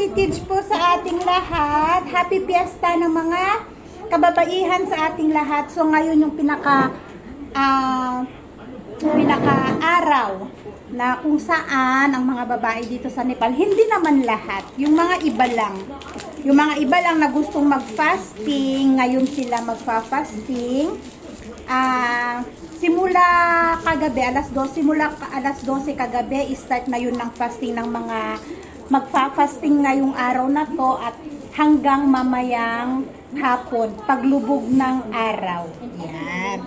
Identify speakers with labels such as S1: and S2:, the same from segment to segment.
S1: Happy Kids po sa ating lahat. Happy Fiesta ng mga kababaihan sa ating lahat. So ngayon yung pinaka ah, pinaka araw na kung saan ang mga babae dito sa Nepal, hindi naman lahat, yung mga iba lang. Yung mga iba lang na gustong mag-fasting, ngayon sila magfa-fasting. Ah, simula kagabi, alas 12, simula alas 12 kagabi, start na yun ng fasting ng mga magfa-fasting ngayong araw na to at hanggang mamayang hapon, paglubog ng araw. Yan.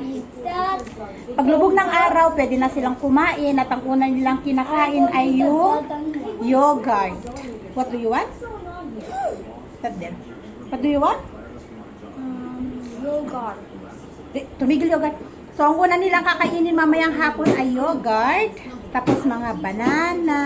S1: Paglubog ng araw, pwede na silang kumain at ang una nilang kinakain ay yung yogurt. What do you want? That then. What do you want?
S2: Yogurt.
S1: Tumigil yogurt. So, ang una nilang kakainin mamayang hapon ay yogurt. Tapos mga banana.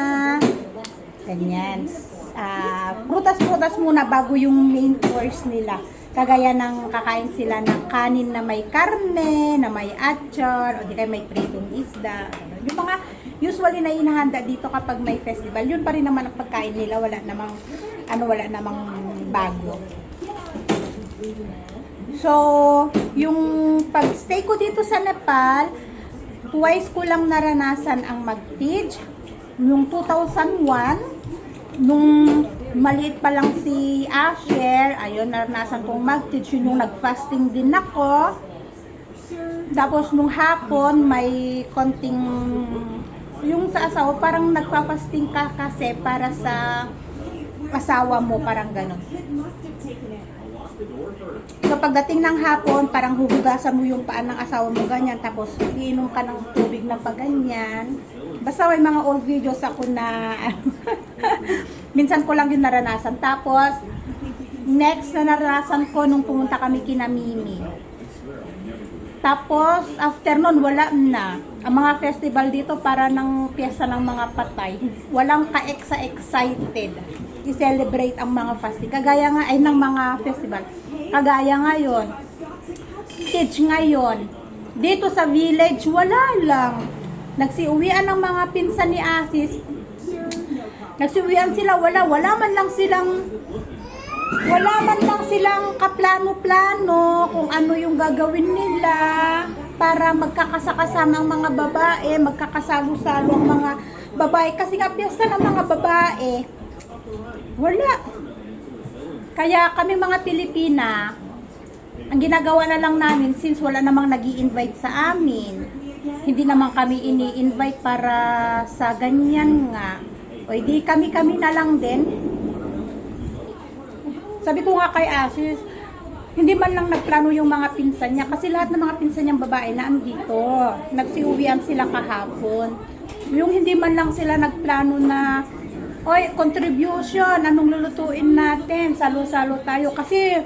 S1: Ganyan. Ah, prutas-prutas muna bago yung main course nila. Kagaya ng kakain sila ng kanin na may karne, na may atchar, o di kaya may pritong isda. Yung mga usually na inahanda dito kapag may festival, yun pa rin naman ang pagkain nila. Wala namang, ano, wala namang bago. So, yung pag-stay ko dito sa Nepal, twice ko lang naranasan ang mag-teach. Yung 2001, nung maliit pa lang si Asher, ayun, naranasan kong mag-teach. Yun yung nag-fasting din ako. Tapos nung hapon, may konting, yung sa asawa, parang nagpa-fasting ka kasi para sa asawa mo, parang ganun. So pagdating ng hapon, parang huhugasan mo yung paan ng asawa mo ganyan, tapos iinom ka ng tubig na paganyan. Basta may mga old videos ako na minsan ko lang yung naranasan. Tapos, next na naranasan ko nung pumunta kami kina Mimi. Tapos, after nun, wala na. Ang mga festival dito para ng piyesta ng mga patay. Walang ka-exa-excited i-celebrate ang mga fasting. Kagaya nga ay ng mga festival. Kagaya ngayon. Kids ngayon. Dito sa village, wala lang. Nagsiuwian ng mga pinsan ni Asis. Nagsiuwian sila, wala. Wala man lang silang wala man lang silang kaplano-plano kung ano yung gagawin nila para magkakasakasama ang mga babae, magkakasalo-salo ang mga babae. Kasi nga piyesta ng mga babae, wala. Kaya kami mga Pilipina, ang ginagawa na lang namin, since wala namang nag invite sa amin, hindi naman kami ini-invite para sa ganyan nga. O di kami-kami na lang din, sabi ko nga kay Asis, hindi man lang nagplano yung mga pinsan niya kasi lahat ng mga pinsan niyang babae na andito. Nagsiuwian sila kahapon. Yung hindi man lang sila nagplano na Oy, contribution, anong lulutuin natin? Salo-salo tayo. Kasi,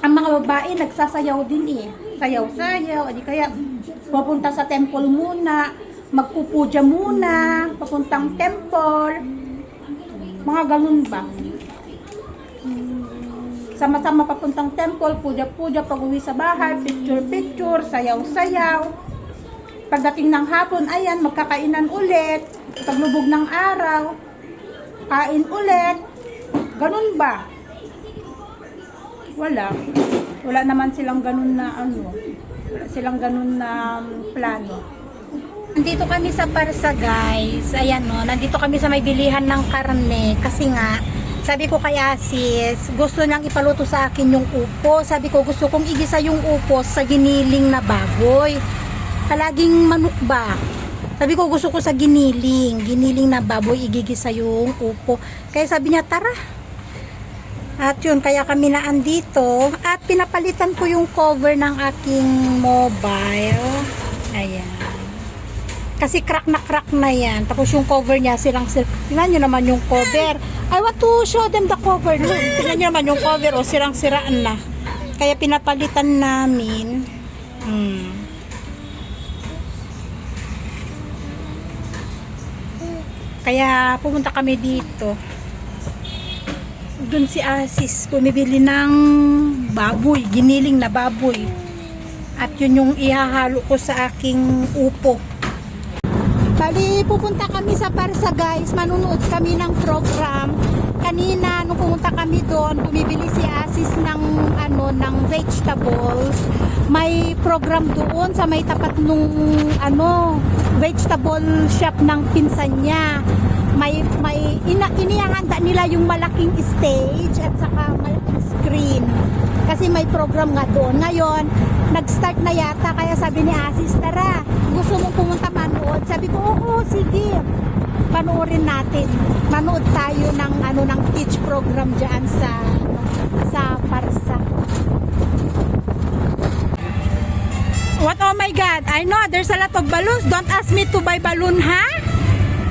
S1: ang mga babae nagsasayaw din eh. Sayaw-sayaw. Di kaya, pupunta sa temple muna. Magpupuja muna. Papuntang temple. Mga ganun ba? sama-sama papuntang temple, puja-puja, pag-uwi sa bahay, picture-picture, sayaw-sayaw. Pagdating ng hapon, ayan, magkakainan ulit. Paglubog ng araw, kain ulit. Ganun ba? Wala. Wala naman silang ganun na ano. Silang ganun na plano. Nandito kami sa Parsa guys. Ayan no, nandito kami sa may bilihan ng karne kasi nga sabi ko kay Asis, gusto niyang ipaluto sa akin yung upo. Sabi ko gusto kong igisa yung upo sa giniling na baboy. Palaging manok ba? Sabi ko gusto ko sa giniling, giniling na baboy igigisa yung upo. Kaya sabi niya tara. At yun, kaya kami na andito. At pinapalitan ko yung cover ng aking mobile. Ayan. Kasi crack na crack na yan. Tapos yung cover niya, silang sir. Tingnan nyo naman yung cover. I want to show them the cover. Look, tingnan nyo naman yung cover. O, sirang siraan na. Kaya pinapalitan namin. Hmm. Kaya pumunta kami dito. Doon si Asis bumibili ng baboy, giniling na baboy. At yun yung ihahalo ko sa aking upo. Bali, pupunta kami sa Parsa guys. Manunood kami ng program. kanina nung pumunta kami doon, bumibili si Asis ng ano ng vegetables. May program doon sa may tapat nung ano vegetable shop ng pinsan niya. May ina, inihahanda nila yung malaking stage at saka malaking screen. Kasi may program nga doon. Ngayon, nag-start na yata kaya sabi ni Asis, tara, gusto mong pumunta manood? Sabi ko, oo, sige panoorin natin. Manood tayo ng ano ng teach program diyan sa sa Parsa. What oh my god. I know there's a lot of balloons. Don't ask me to buy balloon, ha?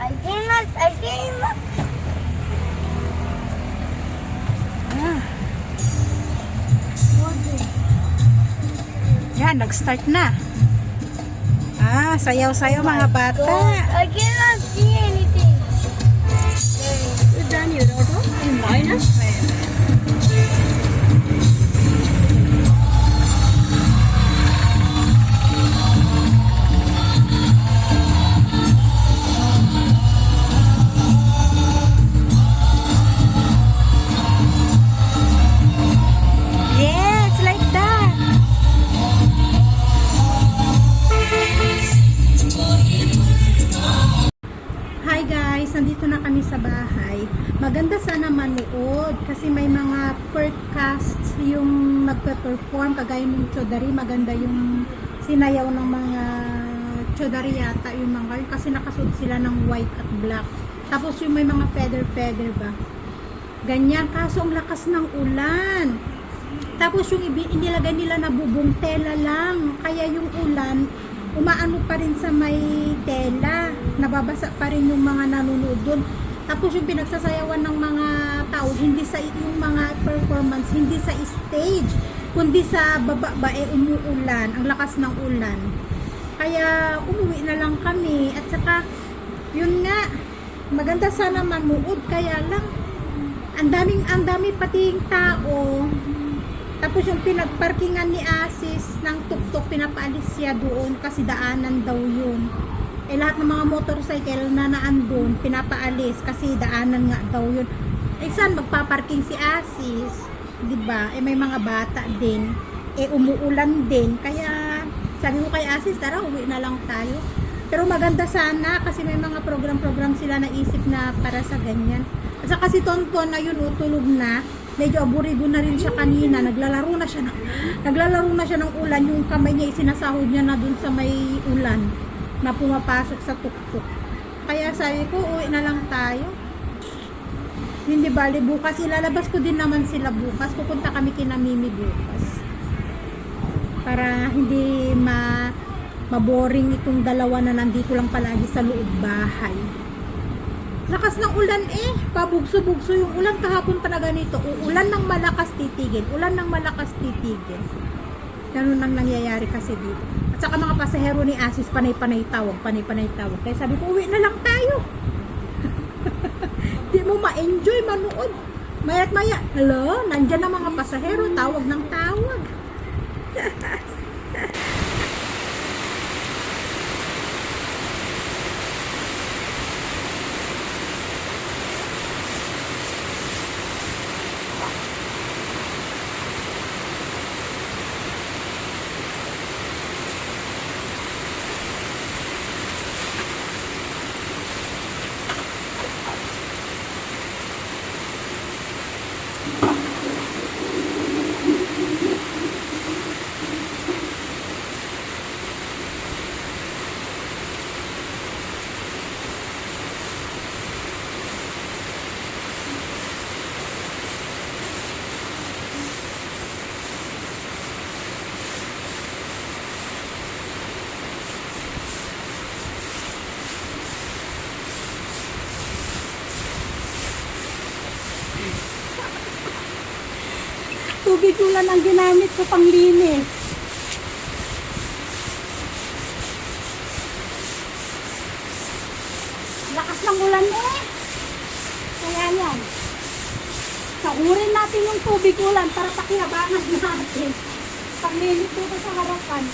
S3: I cannot, I cannot.
S1: Ah. Yan, nag-start na. Ah, sayaw-sayaw mga bata.
S3: I cannot see anything. You done your auto in minus?
S1: Kagaya ng Chodari. Maganda yung sinayaw ng mga Chodari yata yung mga kasi nakasuot sila ng white at black. Tapos yung may mga feather-feather ba. Ganyan, kaso ang lakas ng ulan. Tapos yung inilagay nila na bubong tela lang. Kaya yung ulan, umaano pa rin sa may tela. Nababasa pa rin yung mga nanonood doon. Tapos yung pinagsasayawan ng mga tao, hindi sa yung mga performance, hindi sa stage, kundi sa baba ba eh umuulan, ang lakas ng ulan. Kaya umuwi na lang kami at saka yun nga maganda sana manood kaya lang ang daming ang dami pating tao tapos yung pinagparkingan ni Asis ng tuktok, pinapaalis siya doon kasi daanan daw yun. Eh lahat ng mga motorcycle na naandun, pinapaalis kasi daanan nga daw yun. Eh saan magpaparking si Asis? 'Di ba? Eh may mga bata din. Eh umuulan din. Kaya sabi ko kay Asis, tara uwi na lang tayo. Pero maganda sana kasi may mga program-program sila na isip na para sa ganyan. At saka si Tonton na yun, oh, tulog na. Medyo aburido na rin siya kanina. Naglalaro na siya ng, naglalaro na siya ng ulan. Yung kamay niya isinasahod niya na dun sa may ulan na pumapasok sa tuktok. Kaya sabi ko, uwi na lang tayo. Hindi bali bukas. Ilalabas ko din naman sila bukas. Pupunta kami kina Mimi bukas. Para hindi ma maboring itong dalawa na nandito lang palagi sa loob bahay. Lakas ng ulan eh. Pabugso-bugso yung ulan kahapon pa na ganito. Uulan ng malakas titigil. Ulan ng malakas titigil. Ganun ang nangyayari kasi dito. At saka mga pasahero ni Asis, panay-panay tawag, panay-panay tawag. Kaya sabi ko, uwi na lang tayo. Di mo ma-enjoy manood. Maya't maya, hello, nandyan ang mga pasahero, tawag ng tawag. tubig ulan ang ginamit ko pang linis. Lakas ng ulan eh. Kaya yan. Sahurin natin yung tubig ulan para pakihabangan natin. Paglinis dito sa harapan.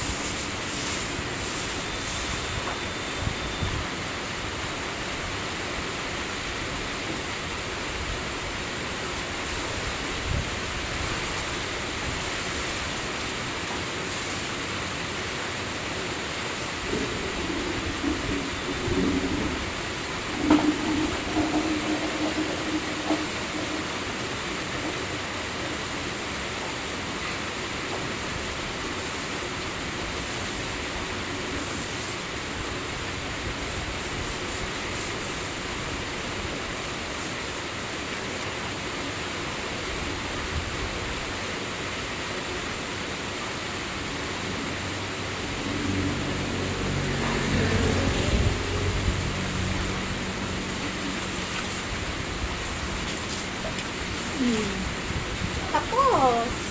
S1: Tapos,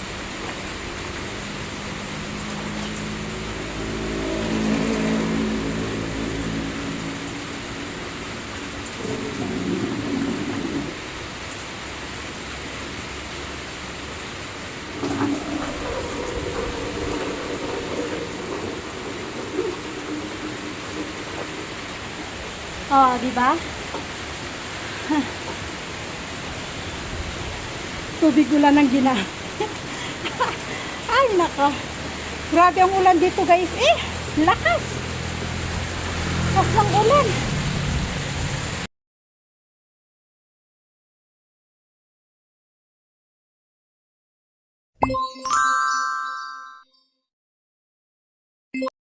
S1: Oh, di ba? Tubig ulan ang ginamit. Ay, nako. Grabe ang ulan dito, guys. Eh, lakas. Lakas ng ulan.